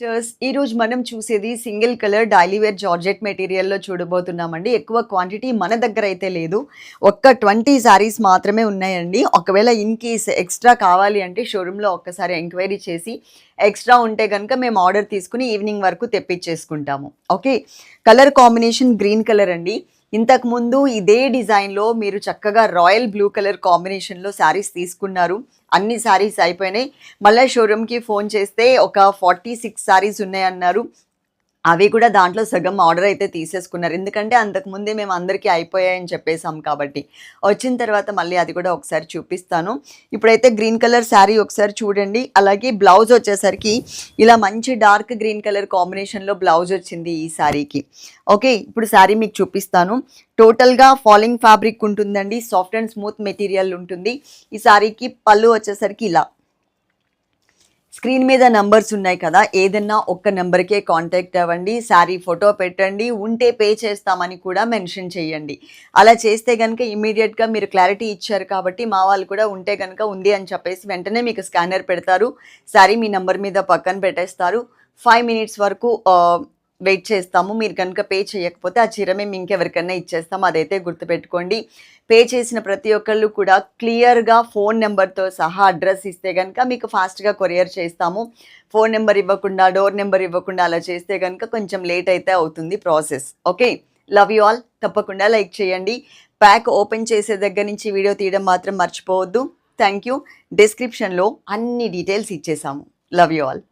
Sisters ఈ రోజు మనం చూసేది single colour daily wear georgette మెటీరియల్లో చూడబోతున్నామండి. ఎక్కువ క్వాంటిటీ మన దగ్గర అయితే లేదు. ఒక్క ట్వంటీ శారీస్ మాత్రమే ఉన్నాయండి. ఒకవేళ ఇన్ కేస్ ఎక్స్ట్రా కావాలి అంటే షోరూంలో ఒక్కసారి ఎంక్వైరీ చేసి ఎక్స్ట్రా ఉంటే కనుక మేము ఆర్డర్ తీసుకుని ఈవినింగ్ వరకు తెప్పించేసుకుంటాము. Okay? Colour combination green colour అండి. ఇంతకుముందు ఇదే డిజైన్లో మీరు చక్కగా రాయల్ బ్లూ కలర్ కాంబినేషన్లో శారీస్ తీసుకున్నారు. అన్ని శారీస్ అయిపోయినాయి. మళ్ళీ షోరూమ్కి ఫోన్ చేస్తే ఒక ఫార్టీ సిక్స్ శారీస్ ఉన్నాయన్నారు. అవి కూడా దాంట్లో సగం ఆర్డర్ అయితే తీసేసుకున్నారు. ఎందుకంటే అంతకుముందే మేము అందరికీ అయిపోయాయని చెప్పేసాం కాబట్టి. వచ్చిన తర్వాత మళ్ళీ అది కూడా ఒకసారి చూపిస్తాను. ఇప్పుడైతే గ్రీన్ కలర్ శారీ ఒకసారి చూడండి. అలాగే బ్లౌజ్ వచ్చేసరికి ఇలా మంచి డార్క్ గ్రీన్ కలర్ కాంబినేషన్లో బ్లౌజ్ వచ్చింది ఈ శారీకి. ఓకే ఇప్పుడు శారీ మీకు చూపిస్తాను. టోటల్గా ఫాలింగ్ ఫ్యాబ్రిక్ ఉంటుందండి. సాఫ్ట్ అండ్ స్మూత్ మెటీరియల్ ఉంటుంది. ఈ శారీకి పళ్ళు వచ్చేసరికి ఇలా. స్క్రీన్ మీద నంబర్స్ ఉన్నాయి కదా ఏదన్నా ఒక్క నెంబర్కే కాంటాక్ట్ అవ్వండి శారీ ఫోటో పెట్టండి ఉంటే పే చేస్తామని కూడా మెన్షన్ చేయండి. అలా చేస్తే కనుక ఇమీడియట్గా మీరు క్లారిటీ ఇచ్చారు కాబట్టి మా వాళ్ళు కూడా ఉంటే కనుక ఉంది అని చెప్పేసి వెంటనే మీకు స్కానర్ పెడతారు. శారీ మీ నెంబర్ మీద పక్కన పెట్టేస్తారు. ఫైవ్ మినిట్స్ వరకు వెయిట్ చేస్తాము మీరు కనుక పే చేయకపోతే ఆ చీర మేము ఇంకెవరికైనా ఇచ్చేస్తాము అదైతే గుర్తుపెట్టుకోండి. పే చేసిన ప్రతి ఒక్కళ్ళు కూడా క్లియర్గా ఫోన్ నెంబర్తో సహా అడ్రస్ ఇస్తే కనుక మీకు ఫాస్ట్గా కొరియర్ చేస్తాము. ఫోన్ నెంబర్ ఇవ్వకుండా డోర్ నెంబర్ ఇవ్వకుండా అలా చేస్తే కనుక కొంచెం లేట్ అయితే అవుతుంది process. Okay? Love you all. తప్పకుండా లైక్ చేయండి. ప్యాక్ ఓపెన్ చేసే దగ్గర నుంచి వీడియో తీయడం మాత్రం మర్చిపోవద్దు. థ్యాంక్ యూ డిస్క్రిప్షన్లో అన్ని డీటెయిల్స్ ఇచ్చేసాము. Love you all.